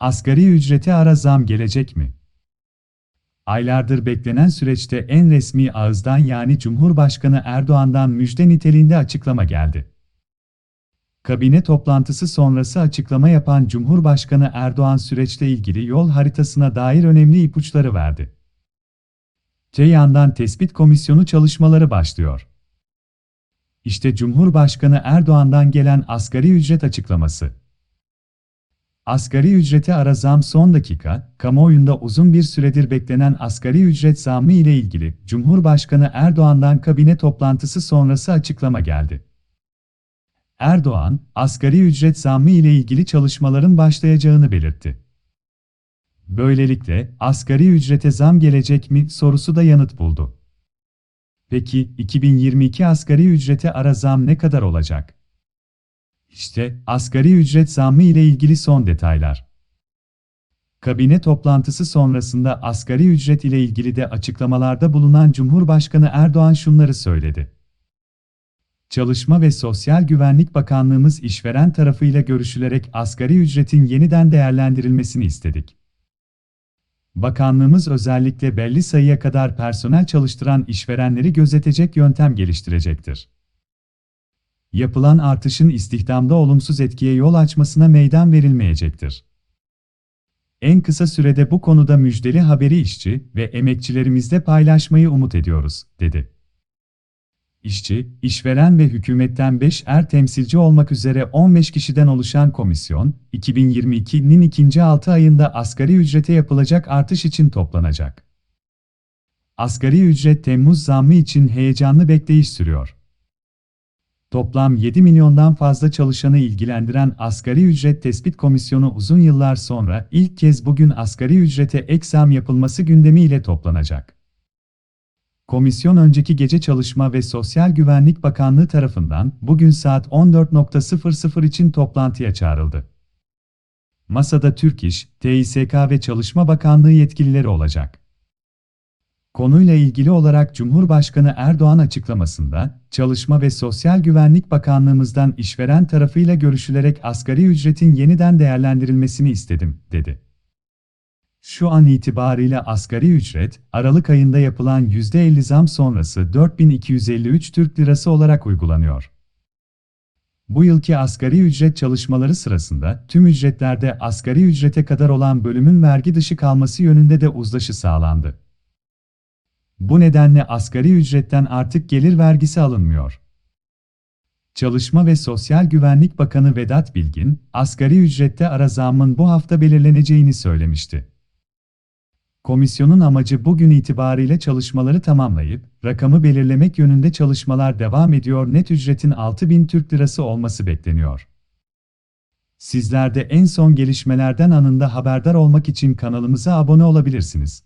Asgari ücrete ara zam gelecek mi? Aylardır beklenen süreçte en resmi ağızdan yani Cumhurbaşkanı Erdoğan'dan müjde niteliğinde açıklama geldi. Kabine toplantısı sonrası açıklama yapan Cumhurbaşkanı Erdoğan süreçle ilgili yol haritasına dair önemli ipuçları verdi. Te yandan tespit komisyonu çalışmaları başlıyor. İşte Cumhurbaşkanı Erdoğan'dan gelen asgari ücret açıklaması. Asgari ücrete ara zam son dakika, kamuoyunda uzun bir süredir beklenen asgari ücret zammı ile ilgili Cumhurbaşkanı Erdoğan'dan kabine toplantısı sonrası açıklama geldi. Erdoğan, asgari ücret zammı ile ilgili çalışmaların başlayacağını belirtti. Böylelikle asgari ücrete zam gelecek mi sorusu da yanıt buldu. Peki 2022 asgari ücrete ara zam ne kadar olacak? İşte asgari ücret zammı ile ilgili son detaylar. Kabine toplantısı sonrasında asgari ücret ile ilgili de açıklamalarda bulunan Cumhurbaşkanı Erdoğan şunları söyledi. Çalışma ve Sosyal Güvenlik Bakanlığımız işveren tarafıyla görüşülerek asgari ücretin yeniden değerlendirilmesini istedik. Bakanlığımız özellikle belli sayıya kadar personel çalıştıran işverenleri gözetecek yöntem geliştirecektir. Yapılan artışın istihdamda olumsuz etkiye yol açmasına meydan verilmeyecektir. En kısa sürede bu konuda müjdeli haberi işçi ve emekçilerimizle paylaşmayı umut ediyoruz, dedi. İşçi, işveren ve hükümetten 5 er temsilci olmak üzere 15 kişiden oluşan komisyon, 2022'nin ikinci 6 ayında asgari ücrete yapılacak artış için toplanacak. Asgari ücret Temmuz zammı için heyecanlı bekleyiş sürüyor. Toplam 7 milyondan fazla çalışanı ilgilendiren Asgari Ücret Tespit Komisyonu uzun yıllar sonra ilk kez bugün asgari ücrete ek zam yapılması gündemiyle toplanacak. Komisyon önceki gece Çalışma ve Sosyal Güvenlik Bakanlığı tarafından bugün saat 14.00 için toplantıya çağrıldı. Masada Türk İş, TİSK ve Çalışma Bakanlığı yetkilileri olacak. Konuyla ilgili olarak Cumhurbaşkanı Erdoğan açıklamasında, Çalışma ve Sosyal Güvenlik Bakanlığımızdan işveren tarafıyla görüşülerek asgari ücretin yeniden değerlendirilmesini istedim, dedi. Şu an itibariyle asgari ücret, Aralık ayında yapılan %50 zam sonrası 4253 Türk Lirası olarak uygulanıyor. Bu yılki asgari ücret çalışmaları sırasında tüm ücretlerde asgari ücrete kadar olan bölümün vergi dışı kalması yönünde de uzlaşı sağlandı. Bu nedenle asgari ücretten artık gelir vergisi alınmıyor. Çalışma ve Sosyal Güvenlik Bakanı Vedat Bilgin, asgari ücrette ara zammın bu hafta belirleneceğini söylemişti. Komisyonun amacı bugün itibariyle çalışmaları tamamlayıp, rakamı belirlemek yönünde çalışmalar devam ediyor net ücretin 6000 Türk Lirası olması bekleniyor. Sizler de en son gelişmelerden anında haberdar olmak için kanalımıza abone olabilirsiniz.